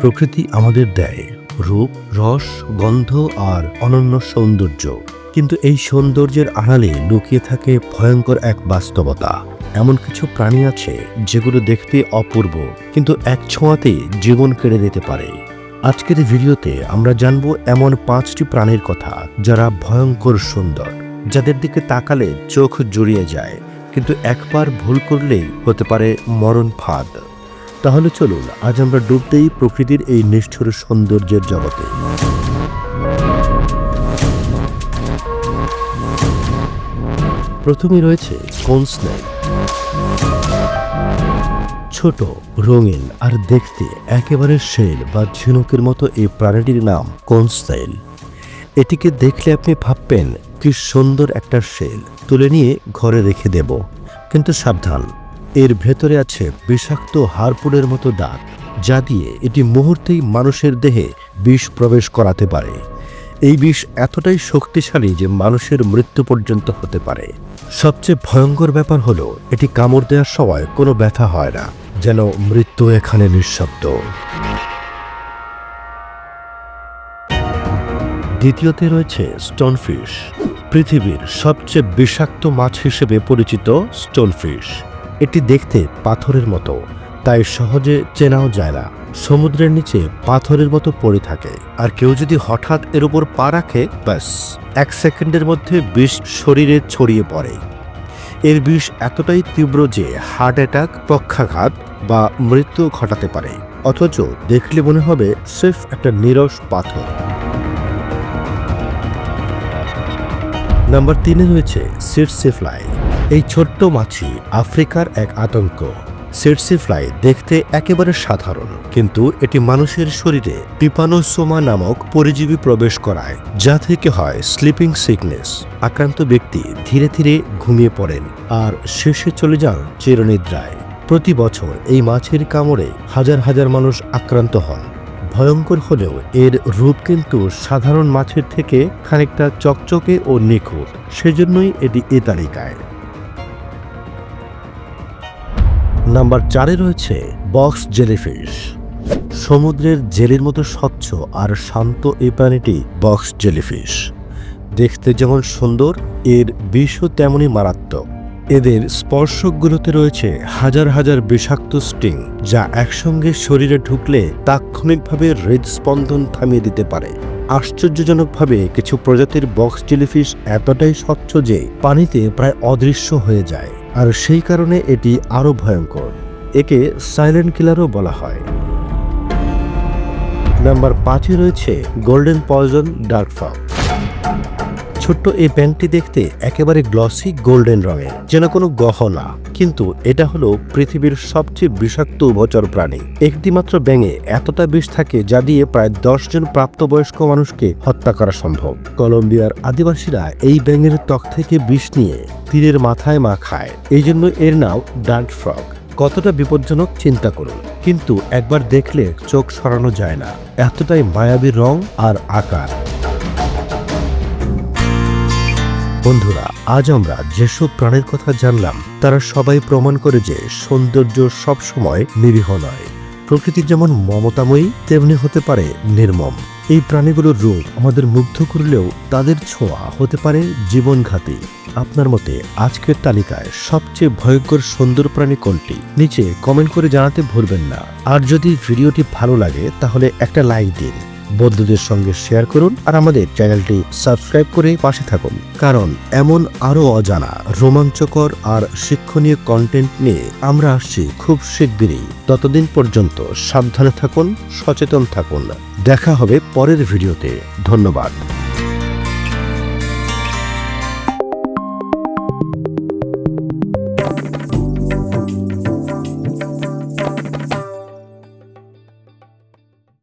প্রকৃতি আমাদের দেয়। রূপ, রস, গন্ধ আর অনন্য সৌন্দর্য। কিন্তু এই সৌন্দর্যের আড়ালে লুকিয়ে থাকে ভয়ঙ্কর এক বাস্তবতা। এমন কিছু প্রাণী আছে যেগুলো দেখতে অপূর্ব, কিন্তু এক ছোঁয়াতে জীবন কেড়ে নিতে পারে। আজকের ভিডিওতে আমরা জানব এমন পাঁচটি প্রাণীর কথা যারা ভয়ঙ্কর সুন্দর, যাদের দিকে তাকালে চোখ জুড়িয়ে যায়, কিন্তু একবার ভুল করলেই হতে পারে মরণ ফাঁদ। তাহলে চলুন, আজ আমরা ডুবতেই প্রকৃতির এই নিষ্ঠুর সৌন্দর্যের জগতে। প্রথমে রয়েছে কোন স্নেক ছোট, রঙিন আর দেখতে একেবারে শেল বা ঝিনুকের মতো এই প্রাণীটির নাম কোনস্টাইল এটিকে দেখলে আপনি ভাববেন, কি সুন্দর একটা শেল। তুলে নিয়ে ঘরে রেখে দেব, কিন্তু সাবধান। এর ভেতরে আছে বিষাক্ত হারপুনের মতো দাঁত যা দিয়ে এটি মুহূর্তেই মানুষের দেহে বিষ প্রবেশ করাতে পারে। এই বিষ এতটাই শক্তিশালী যে মানুষের মৃত্যু পর্যন্ত হতে পারে। সবচেয়ে ভয়ঙ্কর ব্যাপার হলো, এটি কামড় দেওয়ার সময় কোনো ব্যথা হয় না, যেন মৃত্যু এখানে নিঃশব্দ। দ্বিতীয়তে রয়েছে স্টোনফিশ পৃথিবীর সবচেয়ে বিষাক্ত মাছ হিসেবে পরিচিত স্টোনফিশ এটি দেখতে পাথরের মতো, তাই সহজে চেনাও যায় না। সমুদ্রের নিচে পাথরের মতো পড়ে থাকে। আর কেউ যদি হঠাৎ এর উপর পা রাখে, ব্যাস, এক সেকেন্ডের মধ্যে বিষ শরীরে ছড়িয়ে পড়ে। এর বিষ এতটাই তীব্র যে হার্ট অ্যাটাক, পক্ষাঘাত বা মৃত্যু ঘটাতে পারে। অথচ দেখলে মনে হবে সিফ একটা নিরস পাথর। নাম্বার তিনে রয়েছে সিটসি ফ্লাই এই ছোট্ট মাছি আফ্রিকার এক আতঙ্ক। সিটসি ফ্লাই দেখতে একেবারে সাধারণ, কিন্তু এটি মানুষের শরীরে পিপানোসোমা নামক পরিজীবী প্রবেশ করায়, যা থেকে হয় স্লিপিং সিকনেস। আক্রান্ত ব্যক্তি ধীরে ধীরে ঘুমিয়ে পড়েন আর শেষে চলে যান চিরনিদ্রায়। প্রতি বছর এই মাছের কামড়ে হাজার হাজার মানুষ আক্রান্ত হন। ভয়ঙ্কর হলেও এর রূপ কিন্তু সাধারণ মাছের থেকে খানিকটা চকচকে ও নিখুঁত, সেজন্যই এটি এ তালিকায়। নাম্বার চারে রয়েছে বক্স জেলিফিশ। সমুদ্রের জেলের মতো স্বচ্ছ আর শান্ত এই প্রাণীটি বক্স জেলিফিশ। দেখতে যেমন সুন্দর, এর বিষও তেমনই মারাত্মক। এদের স্পর্শকগুলোতে রয়েছে হাজার হাজার বিষাক্ত স্টিং, যা একসঙ্গে শরীরে ঢুকলে তাৎক্ষণিকভাবে হৃদস্পন্দন থামিয়ে দিতে পারে। আশ্চর্যজনকভাবে কিছু প্রজাতির বক্স জেলিফিশ এতটাই স্বচ্ছ যে পানিতে প্রায় অদৃশ্য হয়ে যায়। আর সেই কারণে এটি আরও ভয়ঙ্কর। একে সাইলেন্ট কিলারও বলা হয়। নাম্বার পাঁচে রয়েছে গোল্ডেন পয়জন ডার্ক ফক ছোট্ট এই ব্যাংকটি দেখতে একেবারে গ্লসি গোল্ডেন রঙের। যেন কোনো গহনা। কিন্তু এটা হলো পৃথিবীর সবচেয়ে বিষাক্ত উভচর প্রাণী। একটি মাত্র ব্যাঙে এতটা বিষ থাকে যা দিয়ে প্রায় দশ জন প্রাপ্তবয়স্ক মানুষকে হত্যা করা সম্ভব। কলম্বিয়ার আদিবাসীরা এই ব্যাঙের ত্বক থেকে বিষ নিয়ে তীরের মাথায় মা খায়। এই জন্য এর নাম ডান্ট ফ্রগ। কতটা বিপজ্জনক চিন্তা করুন। কিন্তু একবার দেখলে চোখ সরানো যায় না। এতটাই মায়াবী রং আর আকার। বন্ধুরা, আজ আমরা যেসব প্রাণের কথা জানলাম, তারা সবাই প্রমাণ করে যে সৌন্দর্য সবসময় নিরীহ নয়। প্রকৃতি যেমন মমতাময়ী, তেমনি হতে পারে নির্মম। এই প্রাণীগুলোর রূপ আমাদের মুগ্ধ করলেও তাদের ছোঁয়া হতে পারে জীবনঘাতী। আপনার মতে আজকের তালিকায় সবচেয়ে ভয়ঙ্কর সুন্দর প্রাণী কোনটি? নিচে কমেন্ট করে জানাতে ভুলবেন না। আর যদি ভিডিওটি ভালো লাগে, তাহলে একটা লাইক দিন। বন্ধুদের সঙ্গে শেয়ার করুন আর আমাদের চ্যানেলটি সাবস্ক্রাইব করে পাশে থাকুন। কারণ এমন আরও অজানা, রোমাঞ্চকর আর শিক্ষণীয় কন্টেন্ট নিয়ে আমরা আসছি খুব শিগগিরই। ততদিন পর্যন্ত সাবধানে থাকুন, সচেতন থাকুন। দেখা হবে পরের ভিডিওতে ধন্যবাদ।